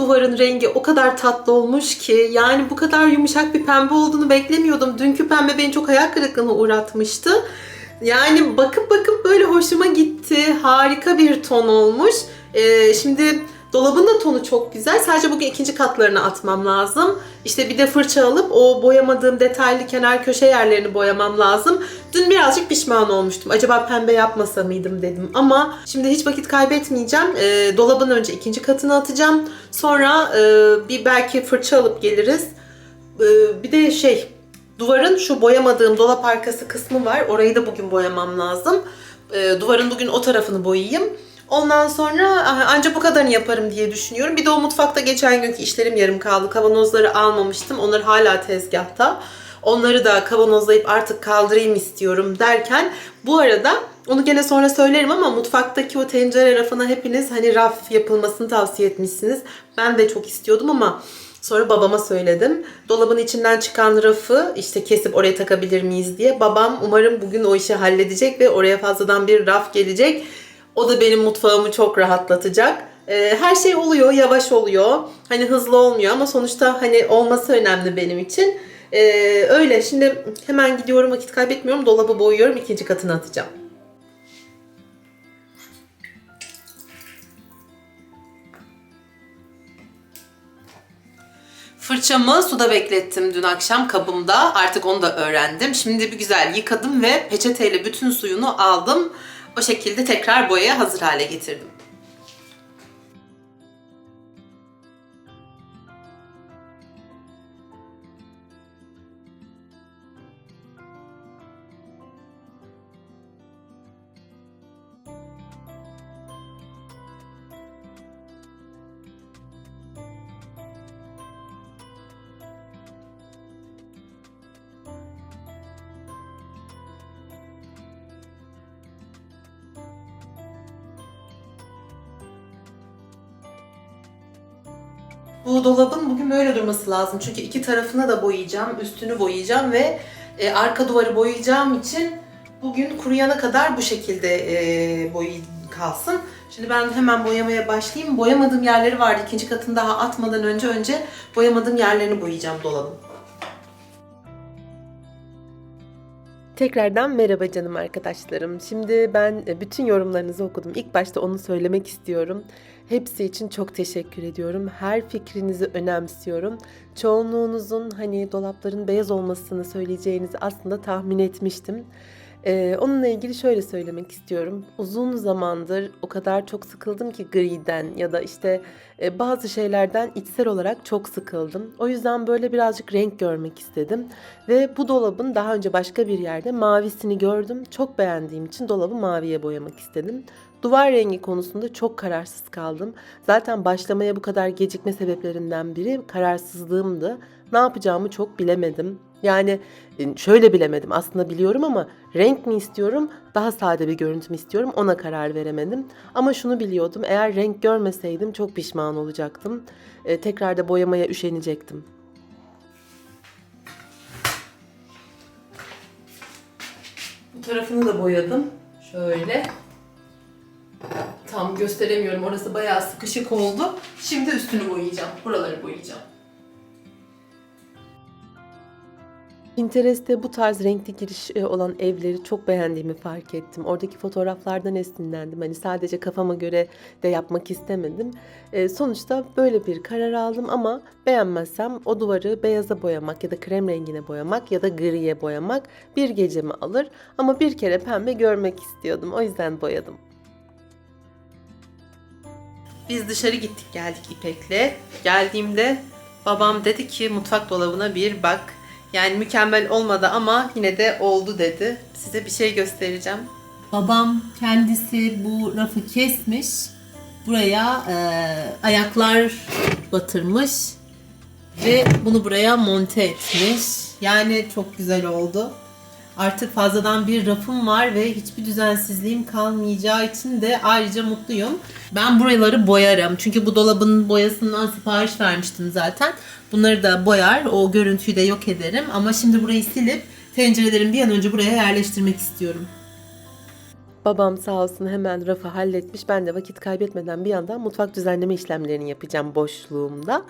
duvarın rengi o kadar tatlı olmuş ki yani bu kadar yumuşak bir pembe olduğunu beklemiyordum. Dünkü pembe beni çok hayal kırıklığına uğratmıştı. Yani bakıp bakıp böyle hoşuma gitti. Harika bir ton olmuş. Ee, şimdi dolabın da tonu çok güzel. Sadece bugün ikinci katlarını atmam lazım. İşte bir de fırça alıp o boyamadığım detaylı kenar köşe yerlerini boyamam lazım. Dün birazcık pişman olmuştum. Acaba pembe yapmasa mıydım dedim. Ama şimdi hiç vakit kaybetmeyeceğim. Ee, dolabın önce ikinci katını atacağım. Sonra e, bir belki fırça alıp geliriz. Ee, bir de şey duvarın şu boyamadığım dolap arkası kısmı var. Orayı da bugün boyamam lazım. Ee, duvarın bugün o tarafını boyayayım. Ondan sonra ah, ancak bu kadarını yaparım diye düşünüyorum. Bir de o mutfakta geçen günkü işlerim yarım kaldı. Kavanozları almamıştım. Onlar hala tezgahta. Onları da kavanozlayıp artık kaldırayım istiyorum derken bu arada onu gene sonra söylerim ama mutfaktaki o tencere rafına hepiniz hani raf yapılmasını tavsiye etmişsiniz. Ben de çok istiyordum ama Sonra babama söyledim. Dolabın içinden çıkan rafı işte kesip oraya takabilir miyiz diye. Babam umarım bugün o işi halledecek ve oraya fazladan bir raf gelecek. O da benim mutfağımı çok rahatlatacak. Ee, her şey oluyor, yavaş oluyor. Hani hızlı olmuyor ama sonuçta hani olması önemli benim için. Ee, öyle. Şimdi hemen gidiyorum, vakit kaybetmiyorum. Dolabı boyuyorum, ikinci katını atacağım. Fırçamı suda beklettim dün akşam kabımda. Artık onu da öğrendim. Şimdi bir güzel yıkadım ve peçeteyle bütün suyunu aldım. O şekilde tekrar boyaya hazır hale getirdim. Bu dolabın bugün böyle durması lazım. Çünkü iki tarafına da boyayacağım, üstünü boyayacağım ve e, arka duvarı boyayacağım için bugün kuruyana kadar bu şekilde e, boyu kalsın. Şimdi ben hemen boyamaya başlayayım. Boyamadığım yerleri vardı. İkinci katını daha atmadan önce önce boyamadığım yerlerini boyayacağım dolabın. Tekrardan merhaba canım arkadaşlarım. Şimdi ben e, bütün yorumlarınızı okudum. İlk başta onu söylemek istiyorum. Hepsi için çok teşekkür ediyorum. Her fikrinizi önemsiyorum. Çoğunluğunuzun hani dolapların beyaz olmasını söyleyeceğinizi aslında tahmin etmiştim. Ee, onunla ilgili şöyle söylemek istiyorum. Uzun zamandır o kadar çok sıkıldım ki griden ya da işte e, bazı şeylerden içsel olarak çok sıkıldım. O yüzden böyle birazcık renk görmek istedim. Ve bu dolabın daha önce başka bir yerde mavisini gördüm. Çok beğendiğim için dolabı maviye boyamak istedim. Duvar rengi konusunda çok kararsız kaldım. Zaten başlamaya bu kadar gecikme sebeplerinden biri kararsızlığımdı. Ne yapacağımı çok bilemedim. Yani e, şöyle bilemedim aslında biliyorum ama renk mi istiyorum daha sade bir görüntü mü istiyorum ona karar veremedim. Ama şunu biliyordum eğer renk görmeseydim çok pişman olacaktım. Ee, tekrar da boyamaya üşenecektim. Bu tarafını da boyadım. Şöyle. Tam gösteremiyorum. Orası bayağı sıkışık oldu. Şimdi üstünü boyayacağım. Buraları boyayacağım. Pinterest'te bu tarz renkli giriş e, olan evleri çok beğendiğimi fark ettim. Oradaki fotoğraflardan esinlendim. Hani sadece kafama göre de yapmak istemedim. E, sonuçta böyle bir karar aldım ama beğenmezsem o duvarı beyaza boyamak ya da krem rengine boyamak ya da griye boyamak bir gecemi alır. Ama bir kere pembe görmek istiyordum. O yüzden boyadım. Biz dışarı gittik geldik İpek'le. Geldiğimde babam dedi ki mutfak dolabına bir bak. Yani mükemmel olmadı ama yine de oldu dedi. Size bir şey göstereceğim. Babam kendisi bu rafı kesmiş. Buraya e, ayaklar batırmış. Ve bunu buraya monte etmiş. Yani çok güzel oldu. Artık fazladan bir rafım var ve hiçbir düzensizliğim kalmayacağı için de ayrıca mutluyum. Ben buraları boyarım. Çünkü bu dolabın boyasından sipariş vermiştim zaten. Bunları da boyar, o görüntüyü de yok ederim. Ama şimdi burayı silip tencerelerin bir an önce buraya yerleştirmek istiyorum. Babam sağ olsun hemen rafı halletmiş. Ben de vakit kaybetmeden bir yandan mutfak düzenleme işlemlerini yapacağım boşluğumda.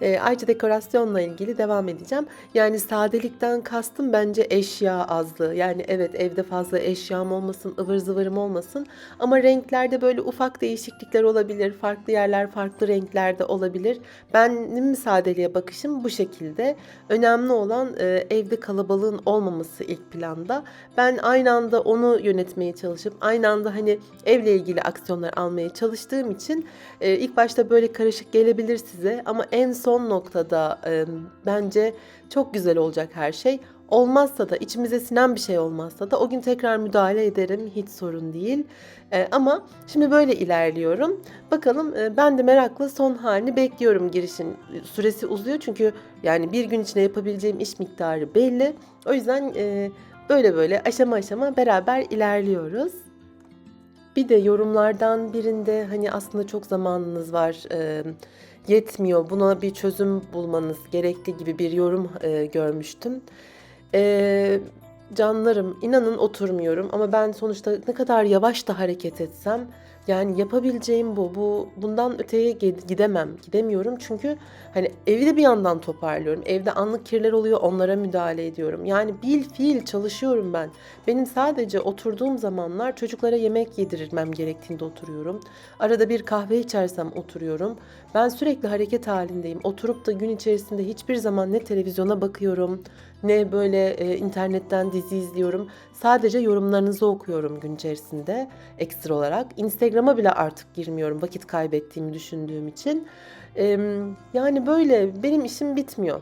Ee, ayrıca dekorasyonla ilgili devam edeceğim. Yani sadelikten kastım bence eşya azlığı. Yani evet evde fazla eşyam olmasın, ıvır zıvırım olmasın. Ama renklerde böyle ufak değişiklikler olabilir. Farklı yerler farklı renklerde olabilir. Benim sadeliğe bakışım bu şekilde. Önemli olan e, evde kalabalığın olmaması ilk planda. Ben aynı anda onu yönetmeye çalışıp aynı anda hani evle ilgili aksiyonlar almaya çalıştığım için e, ilk başta böyle karışık gelebilir size ama en son noktada e, bence çok güzel olacak her şey. Olmazsa da içimize sinen bir şey olmazsa da o gün tekrar müdahale ederim hiç sorun değil. E, ama şimdi böyle ilerliyorum. Bakalım e, ben de merakla son halini bekliyorum girişin. Süresi uzuyor çünkü yani bir gün içinde yapabileceğim iş miktarı belli. O yüzden e, böyle böyle aşama aşama beraber ilerliyoruz. Bir de yorumlardan birinde hani aslında çok zamanınız var, e, yetmiyor, buna bir çözüm bulmanız gerekli gibi bir yorum e, görmüştüm. E, canlarım, inanın oturmuyorum ama ben sonuçta ne kadar yavaş da hareket etsem yani yapabileceğim bu. Bu bundan öteye gidemem. Gidemiyorum çünkü hani evi de bir yandan toparlıyorum. Evde anlık kirler oluyor, onlara müdahale ediyorum. Yani bil fiil çalışıyorum ben. Benim sadece oturduğum zamanlar çocuklara yemek yedirirmem gerektiğinde oturuyorum. Arada bir kahve içersem oturuyorum. Ben sürekli hareket halindeyim. Oturup da gün içerisinde hiçbir zaman ne televizyona bakıyorum, ne böyle e, internetten dizi izliyorum. Sadece yorumlarınızı okuyorum gün içerisinde ekstra olarak. Instagram'a bile artık girmiyorum vakit kaybettiğimi düşündüğüm için. Em, yani böyle benim işim bitmiyor.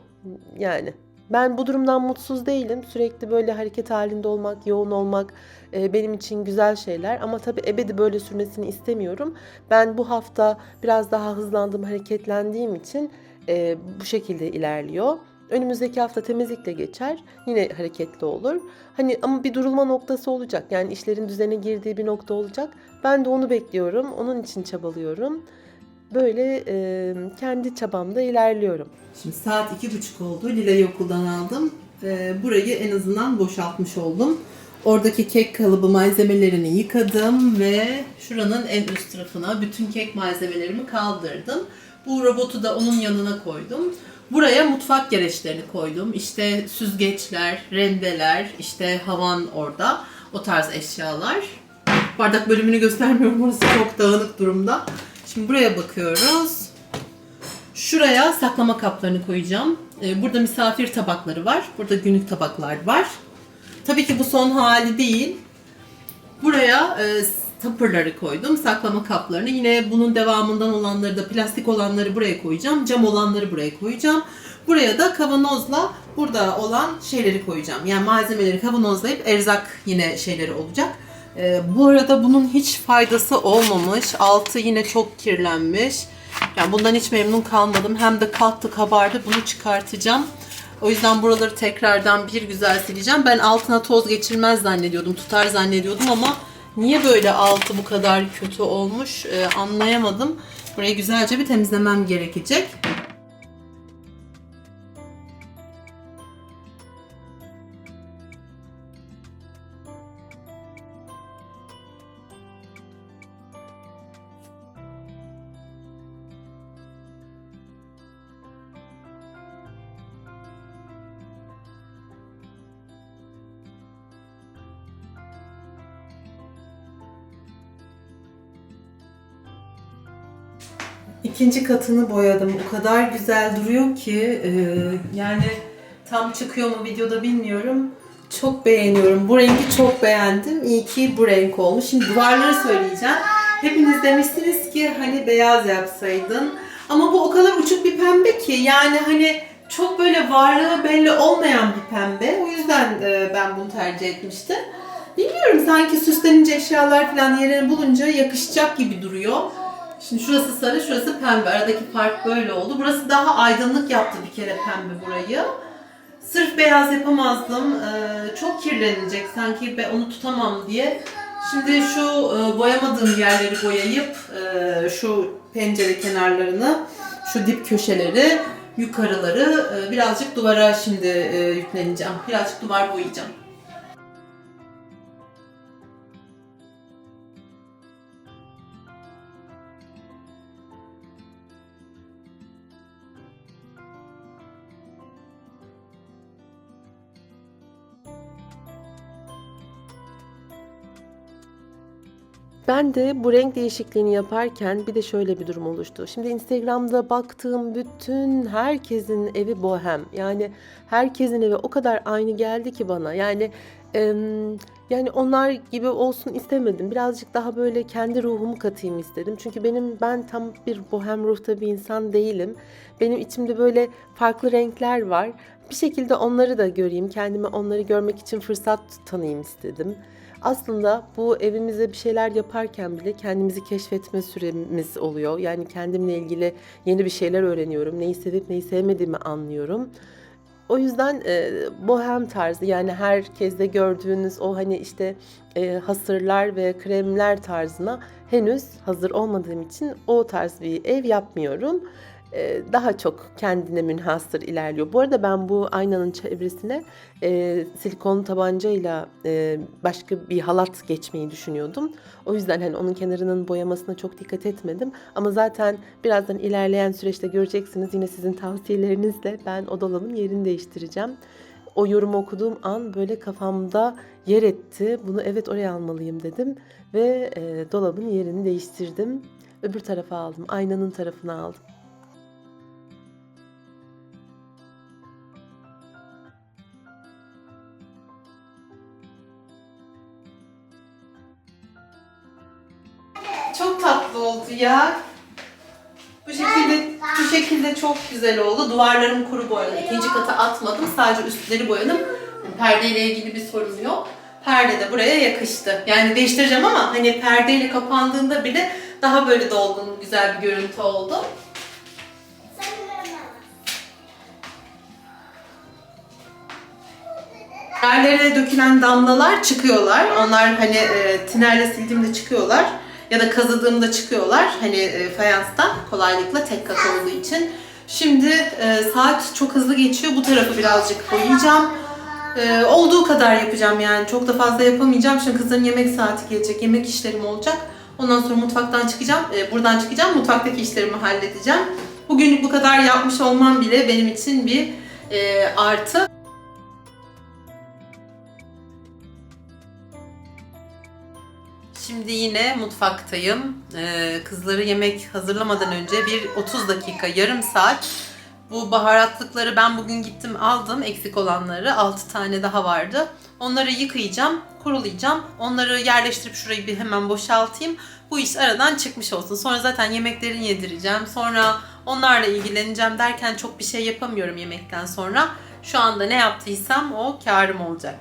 Yani ben bu durumdan mutsuz değilim. Sürekli böyle hareket halinde olmak, yoğun olmak e, benim için güzel şeyler. Ama tabii ebedi böyle sürmesini istemiyorum. Ben bu hafta biraz daha hızlandım, hareketlendiğim için e, bu şekilde ilerliyor. Önümüzdeki hafta temizlikle geçer. Yine hareketli olur. Hani ama bir durulma noktası olacak. Yani işlerin düzene girdiği bir nokta olacak. Ben de onu bekliyorum. Onun için çabalıyorum. Böyle e, kendi çabamda ilerliyorum. Şimdi saat iki buçuk oldu. Lila'yı okuldan aldım. Ee, burayı en azından boşaltmış oldum. Oradaki kek kalıbı malzemelerini yıkadım ve şuranın en üst tarafına bütün kek malzemelerimi kaldırdım. Bu robotu da onun yanına koydum. Buraya mutfak gereçlerini koydum. İşte süzgeçler, rendeler, işte havan orada. O tarz eşyalar. Bardak bölümünü göstermiyorum. Orası çok dağınık durumda. Şimdi buraya bakıyoruz. Şuraya saklama kaplarını koyacağım. Ee, Burada misafir tabakları var. Burada günlük tabaklar var. Tabii ki bu son hali değil. Buraya e, tupper'ları koydum. Saklama kaplarını. Yine bunun devamından olanları da plastik olanları buraya koyacağım. Cam olanları buraya koyacağım. Buraya da kavanozla burada olan şeyleri koyacağım. Yani malzemeleri kavanozlayıp erzak yine şeyleri olacak. Ee, bu arada bunun hiç faydası olmamış. Altı yine çok kirlenmiş. Yani bundan hiç memnun kalmadım. Hem de kalktı kabardı. Bunu çıkartacağım. O yüzden buraları tekrardan bir güzel sileceğim. Ben altına toz geçirmez zannediyordum. Tutar zannediyordum ama niye böyle altı bu kadar kötü olmuş e, anlayamadım. Burayı güzelce bir temizlemem gerekecek. İkinci katını boyadım. O kadar güzel duruyor ki e, yani tam çıkıyor mu videoda bilmiyorum. Çok beğeniyorum. Bu rengi çok beğendim. İyi ki bu renk olmuş. Şimdi duvarları söyleyeceğim. Hepiniz demiştiniz ki hani beyaz yapsaydın. Ama bu o kadar uçuk bir pembe ki yani hani çok böyle varlığı belli olmayan bir pembe. O yüzden e, ben bunu tercih etmiştim. Bilmiyorum sanki süslenince eşyalar falan yerini bulunca yakışacak gibi duruyor. Şimdi şurası sarı, şurası pembe. Aradaki fark böyle oldu. Burası daha aydınlık yaptı bir kere pembe burayı. Sırf beyaz yapamazdım. Ee, çok kirlenecek sanki ben onu tutamam diye. Şimdi şu e, boyamadığım yerleri boyayıp e, şu pencere kenarlarını, şu dip köşeleri, yukarıları e, birazcık duvara şimdi e, yükleneceğim. Birazcık duvar boyayacağım. Ben de bu renk değişikliğini yaparken bir de şöyle bir durum oluştu. Şimdi Instagram'da baktığım bütün herkesin evi bohem. Yani herkesin evi o kadar aynı geldi ki bana. Yani em, yani onlar gibi olsun istemedim. Birazcık daha böyle kendi ruhumu katayım istedim. Çünkü benim ben tam bir bohem ruhta bir insan değilim. Benim içimde böyle farklı renkler var. Bir şekilde onları da göreyim. Kendime onları görmek için fırsat tanıyayım istedim. Aslında bu evimize bir şeyler yaparken bile kendimizi keşfetme süremiz oluyor. Yani kendimle ilgili yeni bir şeyler öğreniyorum. Neyi sevip neyi sevmediğimi anlıyorum. O yüzden e, bohem tarzı yani herkeste gördüğünüz o hani işte e, hasırlar ve kremler tarzına henüz hazır olmadığım için o tarz bir ev yapmıyorum. E, daha çok kendine münhasır ilerliyor. Bu arada ben bu aynanın çevresine e, silikon tabancayla e, başka bir halat geçmeyi düşünüyordum. O yüzden hani onun kenarının boyamasına çok dikkat etmedim. Ama zaten birazdan ilerleyen süreçte göreceksiniz yine sizin tavsiyelerinizle ben o yerini değiştireceğim. O yorumu okuduğum an böyle kafamda yer etti. Bunu evet oraya almalıyım dedim ve e, dolabın yerini değiştirdim. Öbür tarafa aldım. Aynanın tarafına aldım. Ya. Bu şekilde bu şekilde çok güzel oldu. Duvarlarım kuru boyalı. İkinci kata atmadım. Sadece üstleri boyadım. Perdeyle ilgili bir sorun yok. Perde de buraya yakıştı. Yani değiştireceğim ama hani perdeyle kapandığında bile daha böyle dolgun, güzel bir görüntü oldu. Yerlere dökülen damlalar çıkıyorlar. Onlar hani e, tinerle sildiğimde çıkıyorlar. Ya da kazıdığımda çıkıyorlar. Hani e, fayanstan kolaylıkla tek kat olduğu için. Şimdi e, saat çok hızlı geçiyor. Bu tarafı birazcık boyayacağım. E, olduğu kadar yapacağım yani. Çok da fazla yapamayacağım. Şimdi kızların yemek saati gelecek. Yemek işlerim olacak. Ondan sonra mutfaktan çıkacağım. E, buradan çıkacağım. Mutfaktaki işlerimi halledeceğim. Bugünlük bu kadar yapmış olmam bile benim için bir e, artı. Şimdi yine mutfaktayım. Ee, kızları yemek hazırlamadan önce bir 30 dakika, yarım saat bu baharatlıkları ben bugün gittim aldım eksik olanları. 6 tane daha vardı. Onları yıkayacağım, kurulayacağım. Onları yerleştirip şurayı bir hemen boşaltayım. Bu iş aradan çıkmış olsun. Sonra zaten yemeklerini yedireceğim. Sonra onlarla ilgileneceğim derken çok bir şey yapamıyorum yemekten sonra. Şu anda ne yaptıysam o karım olacak.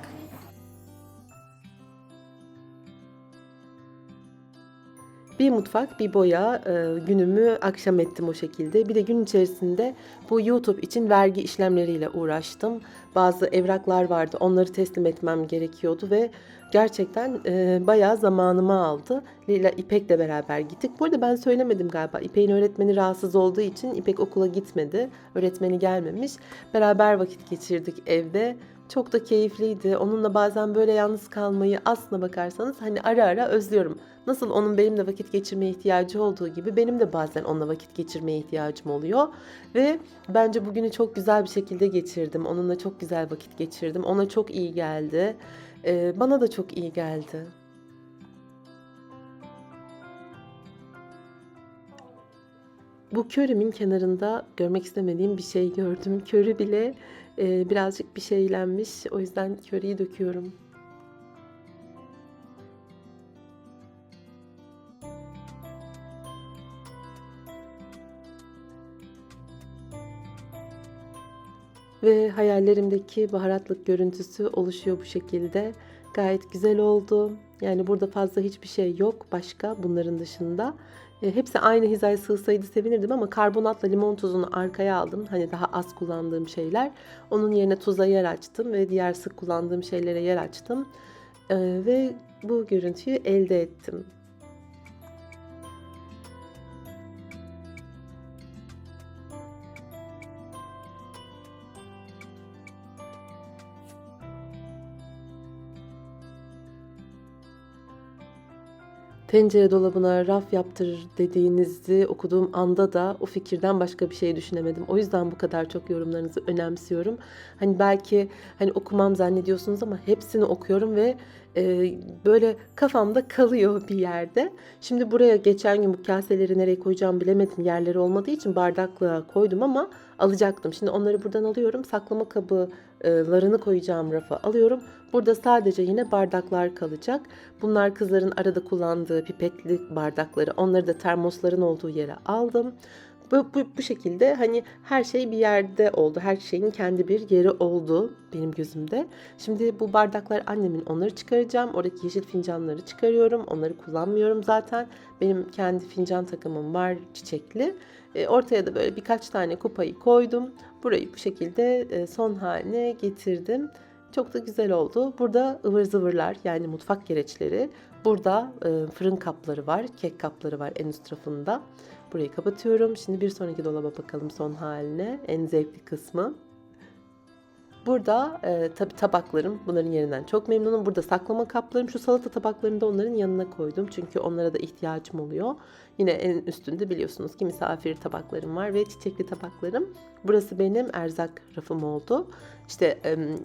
Bir mutfak, bir boya e, günümü akşam ettim o şekilde. Bir de gün içerisinde bu YouTube için vergi işlemleriyle uğraştım. Bazı evraklar vardı, onları teslim etmem gerekiyordu ve gerçekten e, bayağı zamanımı aldı. Lila İpek'le beraber gittik. Bu arada ben söylemedim galiba. İpek'in öğretmeni rahatsız olduğu için İpek okula gitmedi. Öğretmeni gelmemiş. Beraber vakit geçirdik evde. Çok da keyifliydi. Onunla bazen böyle yalnız kalmayı aslına bakarsanız hani ara ara özlüyorum. Nasıl onun benimle vakit geçirmeye ihtiyacı olduğu gibi benim de bazen onunla vakit geçirmeye ihtiyacım oluyor. Ve bence bugünü çok güzel bir şekilde geçirdim. Onunla çok güzel vakit geçirdim. Ona çok iyi geldi. Ee, bana da çok iyi geldi. Bu körümün kenarında görmek istemediğim bir şey gördüm. Körü bile e, birazcık bir şeylenmiş. O yüzden köreyi döküyorum. Ve hayallerimdeki baharatlık görüntüsü oluşuyor bu şekilde. Gayet güzel oldu. Yani burada fazla hiçbir şey yok başka bunların dışında. E, hepsi aynı hizaya sığsaydı sevinirdim ama karbonatla limon tuzunu arkaya aldım. Hani daha az kullandığım şeyler. Onun yerine tuza yer açtım ve diğer sık kullandığım şeylere yer açtım. E, ve bu görüntüyü elde ettim. Tencere dolabına raf yaptır dediğinizi okuduğum anda da o fikirden başka bir şey düşünemedim. O yüzden bu kadar çok yorumlarınızı önemsiyorum. Hani belki hani okumam zannediyorsunuz ama hepsini okuyorum ve e, böyle kafamda kalıyor bir yerde. Şimdi buraya geçen gün bu kaseleri nereye koyacağım bilemedim. Yerleri olmadığı için bardaklığa koydum ama alacaktım. Şimdi onları buradan alıyorum. Saklama kabılarını koyacağım rafa alıyorum. Burada sadece yine bardaklar kalacak. Bunlar kızların arada kullandığı pipetli bardakları. Onları da termosların olduğu yere aldım. Bu, bu, bu şekilde hani her şey bir yerde oldu. Her şeyin kendi bir yeri oldu benim gözümde. Şimdi bu bardaklar annemin onları çıkaracağım. Oradaki yeşil fincanları çıkarıyorum. Onları kullanmıyorum zaten. Benim kendi fincan takımım var çiçekli. E, ortaya da böyle birkaç tane kupayı koydum. Burayı bu şekilde e, son haline getirdim. Çok da güzel oldu. Burada ıvır zıvırlar yani mutfak gereçleri. Burada e, fırın kapları var, kek kapları var en üst tarafında. Burayı kapatıyorum. Şimdi bir sonraki dolaba bakalım son haline. En zevkli kısmı. Burada e, tabi tabaklarım bunların yerinden çok memnunum. Burada saklama kaplarım şu salata tabaklarını da onların yanına koydum. Çünkü onlara da ihtiyacım oluyor. Yine en üstünde biliyorsunuz ki misafir tabaklarım var ve çiçekli tabaklarım. Burası benim erzak rafım oldu. İşte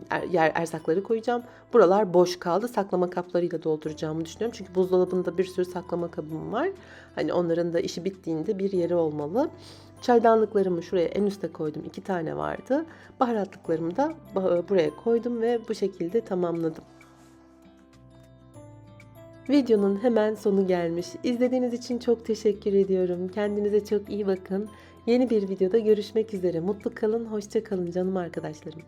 er- yer erzakları koyacağım. Buralar boş kaldı. Saklama kaplarıyla dolduracağımı düşünüyorum. Çünkü buzdolabında bir sürü saklama kabım var. Hani onların da işi bittiğinde bir yeri olmalı. Çaydanlıklarımı şuraya en üste koydum. iki tane vardı. Baharatlıklarımı da ba- buraya koydum ve bu şekilde tamamladım. Videonun hemen sonu gelmiş. İzlediğiniz için çok teşekkür ediyorum. Kendinize çok iyi bakın. Yeni bir videoda görüşmek üzere. Mutlu kalın, hoşça kalın canım arkadaşlarım.